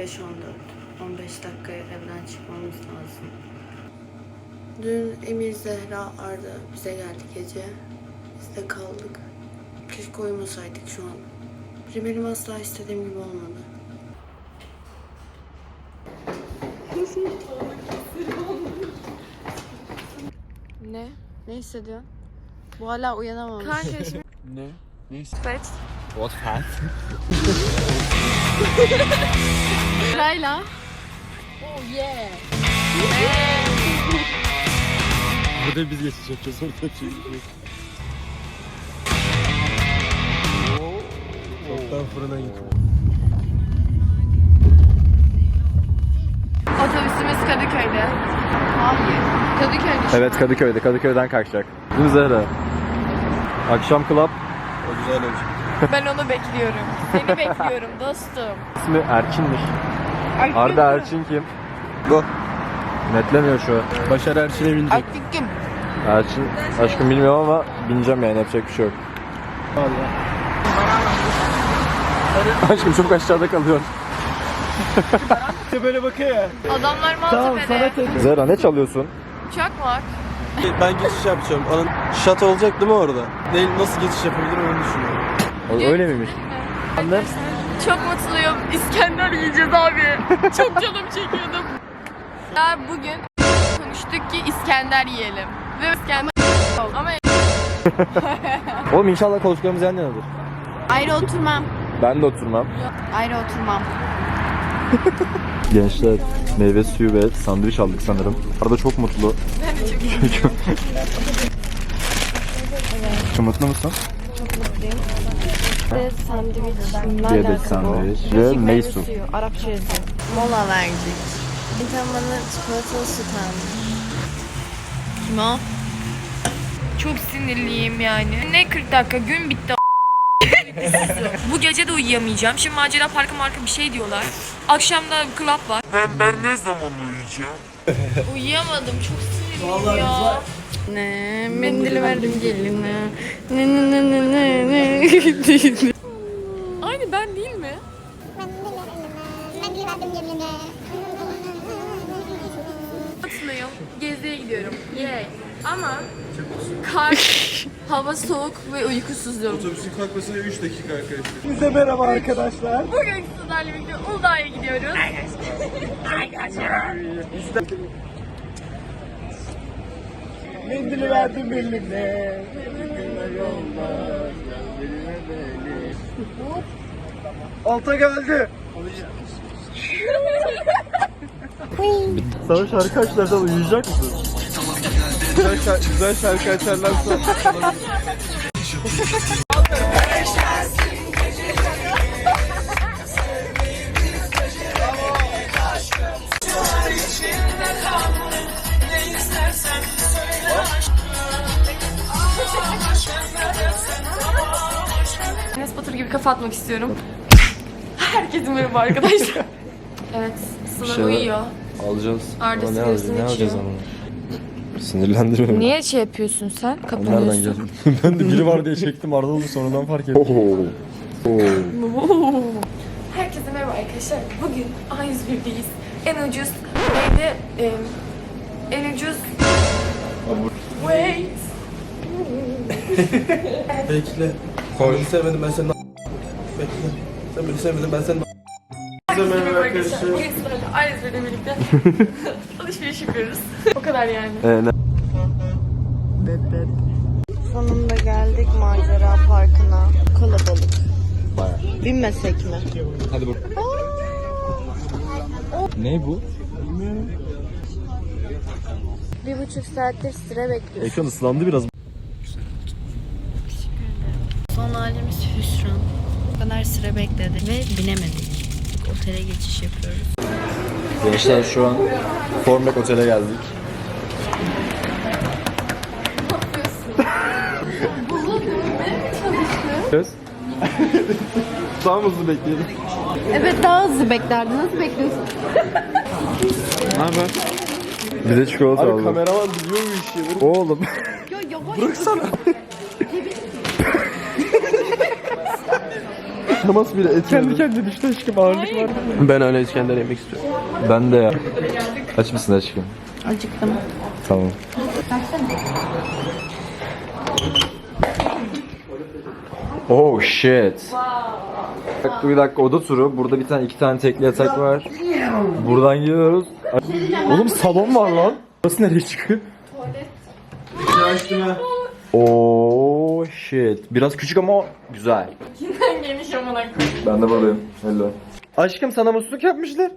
15 15 dakikaya evden çıkmamız lazım. Dün Emir Zehra Arda bize geldi gece. Biz de kaldık. Keşke uyumasaydık şu an. Benim asla istediğim gibi olmadı. ne? Ne hissediyorsun? Bu hala uyanamamış. Kanka şimdi Ne? Neyse. Fetch. What fat? Sırayla. Burada biz geçiş yapacağız orada çünkü. Çoktan fırına gittim. Otobüsümüz Kadıköy'de. Hayır. Kadıköy'de. Evet Kadıköy'de. Kadıköy'den kalkacak. Değil mi Zehra? Akşam club. O güzel olacak. Ben onu bekliyorum. Seni bekliyorum dostum. İsmi Erkin'miş. Arda Erçin kim? Bu. Netlemiyor şu an. Başar Erçin'e binecek. Artık kim? Erçin aşkım bilmiyorum ama bineceğim yani yapacak bir şey yok. aşkım çok aşağıda kalıyor. böyle bakıyor ya. Adamlar Maltepe'de. Zehra ne çalıyorsun? Uçak var. Ben geçiş yapacağım. Onun şat olacak değil mi orada? Ne, nasıl geçiş yapabilirim onu düşünüyorum. O- Öyle miymiş? Annem? Çok mutluyum. İskender yiyeceğiz abi. Çok canım çekiyordum. Ya bugün konuştuk ki İskender yiyelim. Ve İskender oldu. Ama Oğlum inşallah konuştuklarımız yan yanadır. ayrı oturmam. Ben de oturmam. Ayrı oturmam. Gençler meyve suyu ve sandviç aldık sanırım. Arda çok mutlu. Ben de çok Çok Çok mutlu musun? Bir sandviç. Bir adet sandviç ve meysu. Arapça yazıyor. Mola verdik. Bir tane bana çikolatalı süt almış. Kim o? Çok sinirliyim yani. Ne 40 dakika gün bitti. Bu gece de uyuyamayacağım. Şimdi macera parkı marka bir şey diyorlar. Akşam da club var. Ben ben ne zaman uyuyacağım? Uyuyamadım. Çok sinirliyim ya. Ne mendili verdim geline. Ne ne ne ne ne ne. Aynı ben değil mi? Mutluyum. Geziye gidiyorum. Yay. Ama kar, hava soğuk ve uykusuzum. Otobüsün kalkmasına 3 dakika arkadaşlar. Bize merhaba arkadaşlar. Bugün sizlerle birlikte Uludağ'a gidiyoruz. Mendili verdim eline. Alta geldi. Sana şarkı açlardan uyuyacak mısın? Güzel, şarkı, güzel şarkı açarlarsa. Kafa atmak istiyorum. Herkese merhaba arkadaşlar. evet, Sıla uyuyor. Alacağız. Arda Ama ne sigarasını alacağız? Ne alacağız içiyor. ama? Sinirlendirme. Niye şey yapıyorsun sen? Nereden Kapanıyorsun. geldin? ben de biri var diye çektim Arda oldu sonradan fark ettim. Herkese merhaba arkadaşlar. Bugün A101'deyiz. En ucuz neydi? Ee, en ucuz... Wait. Bekle. Beni sevmedim ben seni. Bekle. Sen beni sevmedin ben seni. Merhaba arkadaşlar. Bugün A101'de birlikte alışveriş yapıyoruz. o kadar yani. Ee? Sonunda geldik macera parkına. Kalabalık. Binmesek mi? Hadi bak. Ne bu? Bir buçuk saattir sıra bekliyoruz. Ekran ıslandı biraz. Son halimiz hüsran. Kadar sıra bekledi ve binemedik. Otele geçiş yapıyoruz. Gençler şu an Formlak Otel'e geldik. Söz. Daha mı hızlı bekleyelim? Evet daha hızlı beklerdi. Nasıl bekliyorsun? Ne haber? Bize çikolata Abi aldı. kameraman biliyor bu işi. Oğlum. Temas bile etmedi. Kendi kendine düştü aşkım ağırlık var. Ben öyle İskender yemek istiyorum. Ben de ya. Aç mısın aşkım? Acıktım. Tamam. Oh shit. Bak bir dakika oda turu. Burada bir tane iki tane tekli yatak var. Buradan gidiyoruz. Oğlum salon var lan. Burası nereye çıkıyor? Oh shit. Biraz küçük ama güzel. Geniş amına Ben de buradayım. Hello. Aşkım sana musluk yapmışlar.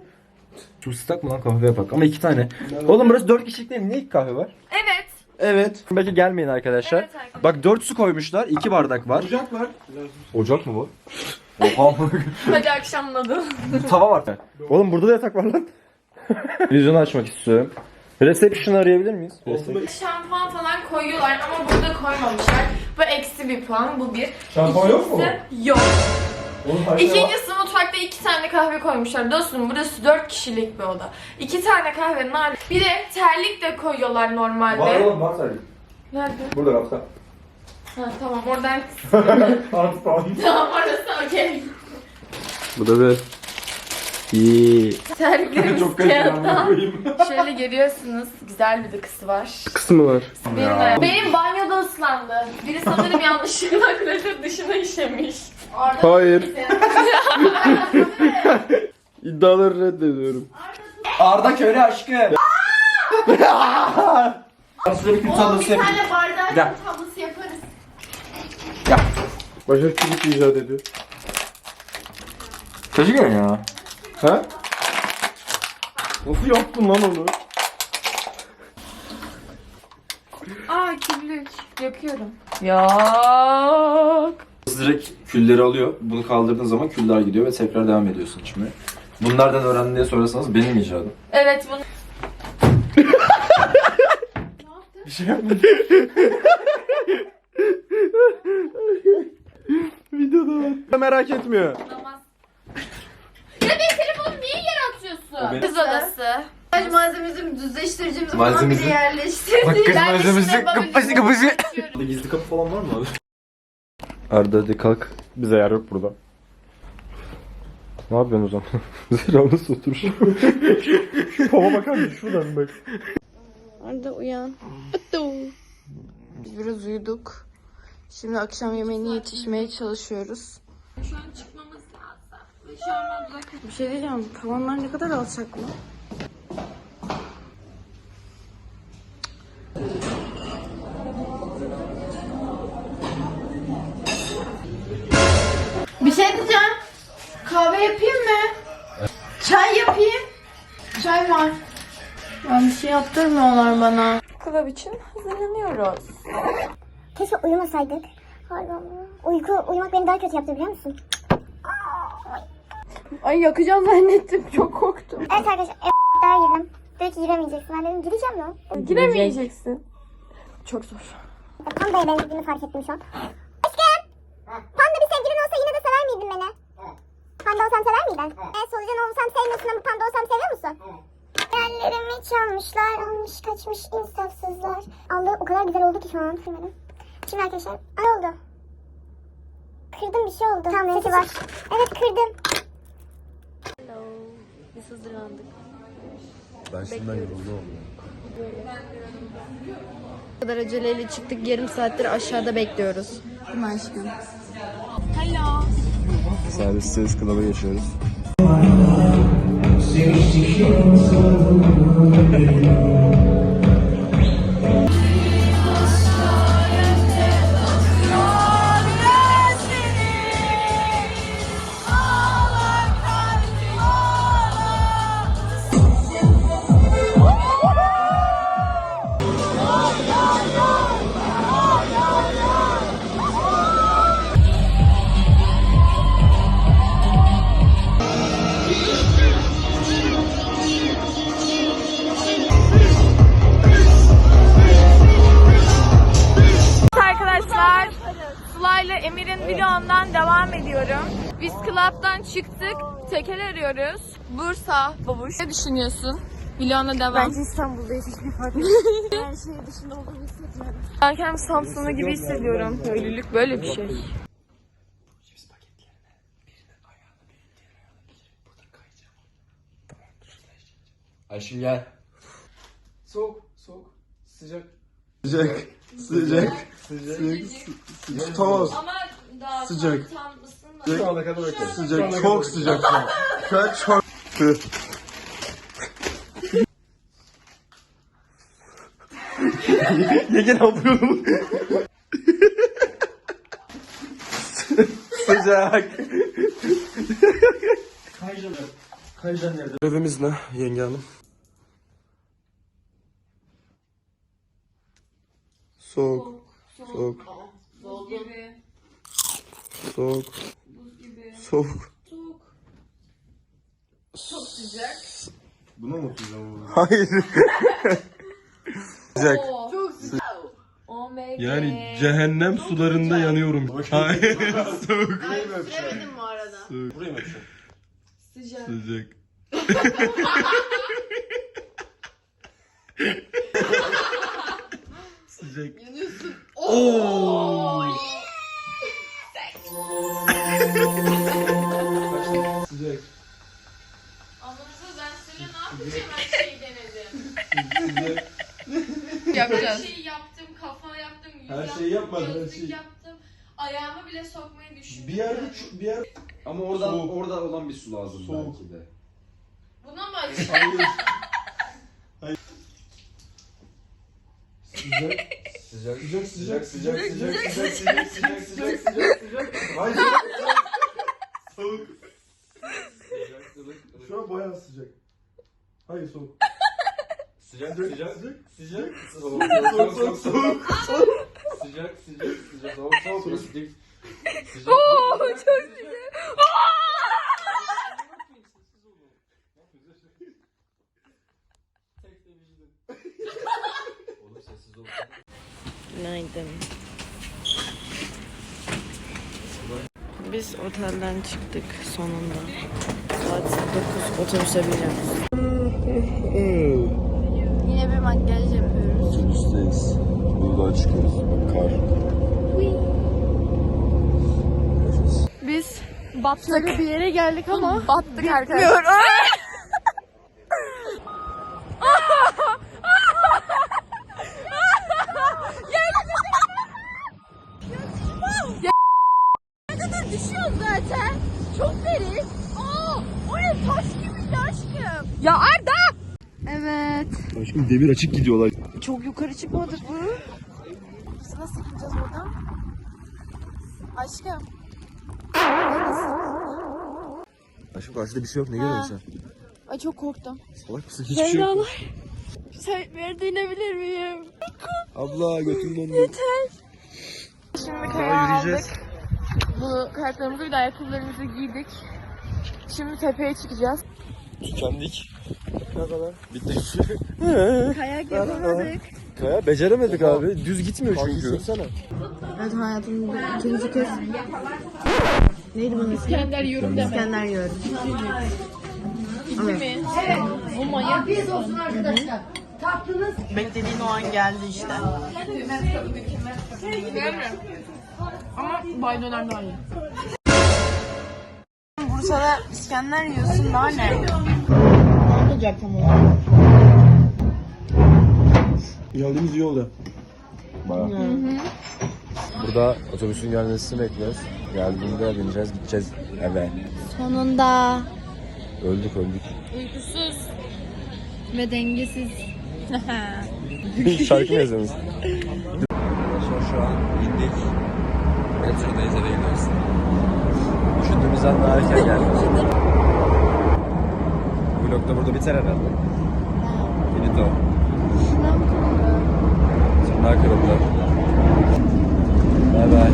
Şu ıslak mı lan kahve yapak ama iki tane. Oğlum burası dört kişilik değil mi? Niye iki kahve var? Evet. Evet. Belki gelmeyin arkadaşlar. Evet arkadaşlar. Bak dört su koymuşlar. iki bardak var. Ocak var. Ocak mı bu? Oha. Hadi akşamladım. Tava var. Oğlum burada da yatak var lan. Vizyonu açmak istiyorum. Reception'ı arayabilir miyiz? Şampuan falan koyuyorlar ama burada koymamışlar. Bu eksi bir puan, bu bir. Şampuan yok mu? İkincisi Yok. İkincisi mutfakta iki tane kahve koymuşlar. Dostum burası dört kişilik bir oda. İki tane kahvenin hali. Bir de terlik de koyuyorlar normalde. Var oğlum var tabii. Nerede? Burada rafta. Ha tamam oradan Artı puan. tamam orası okey. Bu da bir. İyi. Terliklerimiz Çok. Şöyle görüyorsunuz. Güzel bir dıkısı var. Kısmı var. Benim, de- benim banyoda ıslandı. Biri sanırım yanlışlıkla klasör dışına işemiş. Hayır. İddiaları reddediyorum. Arda köre aşkım. Aslında bir kül tablosu yapayım. tane bardak Gel. tablosu yaparız. Başak çubuk icat ediyor. Kaçıyor ya. Ha? Nasıl yaptın lan onu? Aa küllük. Yakıyorum. Yak. Direkt külleri alıyor. Bunu kaldırdığın zaman küller gidiyor ve tekrar devam ediyorsun içmeye. Bunlardan öğrendin diye sorarsanız benim icadım. Evet bunu Bir şey yapmadım. Videoda var. Merak etmiyor. namaz. Ya benim telefonumu niye yere benim. Kız odası. Makyaj malzememizi düzleştiricimizi Malzememizi- falan bile yerleştirdik. Bak kız malzemesi kapısı kapısı. Burada gizli kapı falan var mı abi? Arda hadi kalk. Bize yer yok burada. Ne yapıyorsun o zaman? Zira nasıl otur? Şu bakar mısın? Şuradan bak. Arda uyan. Biz biraz uyuduk. Şimdi akşam yemeğine yetişmeye çalışıyoruz. Şu an çıkmamız lazım. Şu an uzak. Bir şey diyeceğim. Tavanlar ne kadar alçak mı? Bir şey diyeceğim. Kahve yapayım mı? Çay yapayım. Çay var. Ya bir şey yaptırmıyorlar bana. Club için hazırlanıyoruz. Keşke uyumasaydık. Pardon. Uyku, uyumak beni daha kötü yaptı biliyor musun? Ay yakacağım zannettim. Çok korktum. Evet arkadaşlar, e, daha girdim. Dedi ki giremeyeceksin. Ben dedim gireceğim ya. Giremeyeceksin. Çok zor. Panda'ya benzediğini fark ettim şu an. Aşkım! Panda bir sevgilin olsa yine de sever miydin beni? Panda olsam sever miydin? E, solucan olsam sevmiyorsun ama panda olsam seviyor musun? Hayallerimi çalmışlar, almış kaçmış insafsızlar. Allah o kadar güzel oldu ki şu an. Şimdi arkadaşlar, ne oldu? Kırdım bir şey oldu. Tamam, Sesi var. Evet kırdım. Biz hazırlandık. Ben şimdiden yoruldum. Bu kadar aceleyle çıktık. Yarım saattir aşağıda bekliyoruz. Değil mi aşkım? Servisteyiz, klaba geçiyoruz. vlogumdan devam ediyorum. Biz club'dan çıktık. Tekel arıyoruz. Bursa babuş. Ne düşünüyorsun? Vloguna devam. Bence İstanbul'da hiçbir şey fark yok. Her şey dışında olduğunu hissetmiyorum. Ben kendimi Samsunlu gibi hissediyorum. Köylülük böyle bir şey. Ayşe gel. Soğuk, soğuk, sıcak. Sıcak, sıcak, sıcak, sıcak. Tutamaz. Ama Sıcak. tam ısınmadı. Şu ana kadar okey. Sıcak. Çok sıcak şu an. Şu an çok. Yenge ne yapıyorum? sıcak. Kaycan nerede? Görevimiz ne yenge hanım? Soğuk. Soğuk. Buz gibi. Soğuk. Buz gibi. Soğuk. Soğuk. Çok sıcak. Buna mı okuyacağım? Hayır. Sıcak. Oo. Çok sıcak. Oh my Yani cehennem sularında yanıyorum. Hayır. Soğuk. Bilemedim bu arada. Burayı mı açıyorsun? Sıcak. Sıcak. Sıcak. Yanıyorsun. Oo. Sıcak. Anlamsız ben size ne yapacağım her şeyi denedim. Sıcak. Her Yapacağız. şeyi yaptım, kafa yaptım, yüz Her yaptım, şeyi yapmadın, her gözlük şeyi. yaptım. Ayağımı bile sokmayı düşündüm. Bir yerde ço- bir yer Ama oradan Soğuk. orada olan bir su lazım Soğuk. belki de. Buna mı açayım? Hayır. Hayır. Sıcak. Sıcak. Sıcak sıcak sıcak sıcak sıcak sıcak sıcak sıcak sıcak sıcak. Hayır. Soğuk. Şu an bayağı sıcak. Hayır soğuk. Sıcak Sıcak sıcak. sıcak sıcak. Soğuk Soğuk soğuk soğuk. Sıcak sıcak sıcak. Soğuk soğuk. Soğuk. Sıcak. Oo çok güzel. Oğlum sessiz ol. Günaydın. Biz otelden çıktık sonunda. Saat 9 otobüse bineceğiz. Yine bir makyaj yapıyoruz. Üstteyiz. Buradan çıkıyoruz. Kar. Biz battık bir yere geldik ama battık Bilmiyorum. Zaten. Çok derin. Aa, oraya taş gibi aşkım. Ya Arda! Evet. Aşkım demir açık gidiyorlar. Çok yukarı çıkmadık mı? Biz nasıl gideceğiz oradan? Aşkım. Aşkım karşıda bir şey yok ne görüyorsun Ay çok korktum. sen? Salak mısın? Hiçbir şey yok. Sen bir yerde inebilir miyim? Abla götün dondu. Şimdi Daha kayağı yürüyeceğiz. Bu kayaklarımızı bir de ayakkabılarımızı giydik. Şimdi tepeye çıkacağız. Tükendik. Ne kadar? Bitti. Kayak yapamadık. Kaya beceremedik abi. Düz gitmiyor çünkü. Evet hayatımda ikinci kez Neydi bunun ismi? İskender yiyorum deme. İskender yiyorum. Evet. Bu manyak bir Beklediğin o an geldi işte. Ama Bay Döner daha iyi. Bursa'da İskender yiyorsun daha ne? Ne olacak tam olarak? Geldiğimiz iyi oldu. Baya. Burada otobüsün gelmesini bekliyoruz. Geldiğinde bineceğiz, gideceğiz eve. Sonunda. Öldük öldük. Uykusuz ve dengesiz. Şarkı mı yazıyorsunuz? Arkadaşlar şu an indik. Metrodayız eve gidiyoruz. Düşündüğümüzden daha erken geldik. Vlog da burada biter herhalde. Finito. Tırnağı kırıldı. Bay bay.